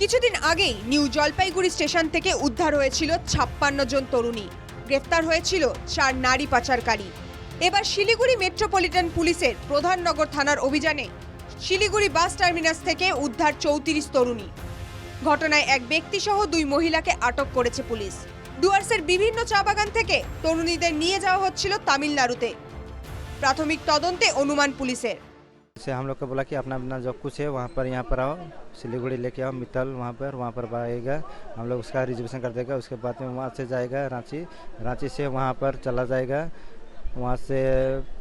কিছুদিন আগেই new Jalpaiguri station থেকে উদ্ধার হয়েছিল ছাপ্পান্ন জন তরুণী। গ্রেফতার হয়েছিল চার নারী পাচারকারী। এবার শিলিগুড়ি মেট্রোপলিটন পুলিশের প্রধাননগর থানার অভিযানে শিলিগুড়ি বাস টার্মিনাস থেকে উদ্ধার চৌত্রিশ তরুণী। ঘটনায় এক ব্যক্তিসহ দুই মহিলাকে আটক করেছে পুলিশ। ডুয়ার্সের বিভিন্ন চা বাগান থেকে তরুণীদের নিয়ে যাওয়া হচ্ছিল তামিলনাড়ুতে। প্রাথমিক তদন্তে অনুমান পুলিশের। से हम लोग को बोला कि अपना अपना जो कुछ है वहाँ पर यहाँ पर आओ सिलीगुड़ी लेके आओ मित्तल वहाँ पर वहाँ पर आएगा हम लोग उसका रिजर्वेशन कर देगा उसके बाद में वहाँ से जाएगा रांची रांची से वहाँ पर चला जाएगा वहाँ से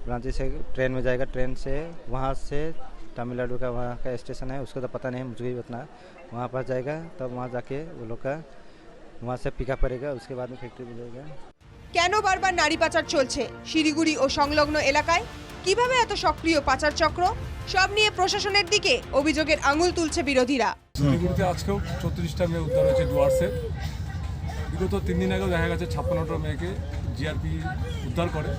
रांची से ट्रेन में जाएगा ट्रेन से वहाँ से तमिलनाडु का वहाँ का स्टेशन है उसको तो पता नहीं है मुझे भी उतना वहाँ पर जाएगा तब वहाँ जाके वो लोग का वहाँ से पिकअप करेगा उसके बाद में फैक्ट्री मिलेगा কেন বারবার নারী পাচার চলছে শিলিগুড়ি ও সংলগ্ন এলাকায় কীভাবে এত সক্রিয় পাচার চক্র? সব নিয়ে প্রশাসনের দিকে অভিযোগের আঙুল তুলছে বিরোধীরা। শিলিগুড়িতে আজকেও চৌত্রিশটা মেয়ে উদ্ধার হয়েছে ডুয়ার্সে। বিগত তিন দিন আগেও দেখা গেছে ছাপ্পান্নটা মেয়েকে জিআরপি উদ্ধার করে।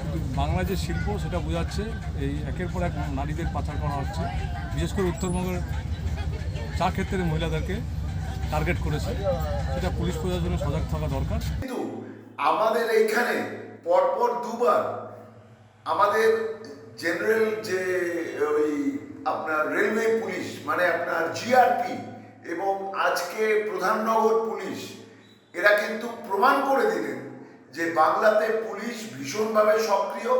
কিন্তু বাংলা যে শিল্প সেটা বোঝাচ্ছে এই একের পর এক নারীদের পাচার করা হচ্ছে। বিশেষ করে উত্তরবঙ্গের চা ক্ষেত্রে মহিলাদেরকে টার্গেট করেছে। সেটা পুলিশ প্রশাসনের সজাগ থাকা দরকার। কিন্তু আমাদের এইখানে পরপর দুবার আমাদের জেনারেল যে, ওই আপনার রেলওয়ে পুলিশ মানে আপনার জিআরপি এবং আজকে প্রধাননগর পুলিশ এরা কিন্তু প্রমাণ করে দিলেন যে বাংলাতে পুলিশ ভীষণভাবে সক্রিয়,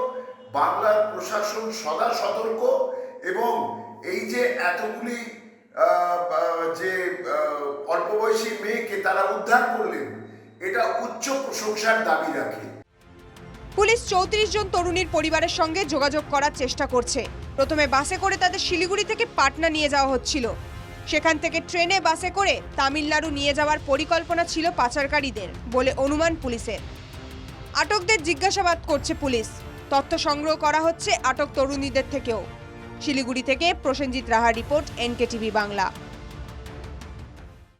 বাংলার প্রশাসন সদা সতর্ক এবং এই যে এতগুলি যে অল্প বয়সী মেয়েকে তারা উদ্ধার করলেন, এটা উচ্চ প্রশংসার দাবি রাখে। পুলিশ চৌত্রিশ জন তরুণীর পরিবারের সঙ্গে যোগাযোগ করার চেষ্টা করছে। প্রথমে বাসে করে তাদের শিলিগুড়ি থেকে পাটনা নিয়ে যাওয়া হচ্ছিল। সেখান থেকে ট্রেনে বাসে করে তামিলনাড়ু নিয়ে যাওয়ার পরিকল্পনা ছিল পাচারকারীদের বলে অনুমান পুলিশের। আটকদের জিজ্ঞাসাবাদ করছে পুলিশ। তথ্য সংগ্রহ করা হচ্ছে আটক তরুণীদের থেকেও। শিলিগুড়ি থেকে Prasenjit Raha report NK TV Bangla.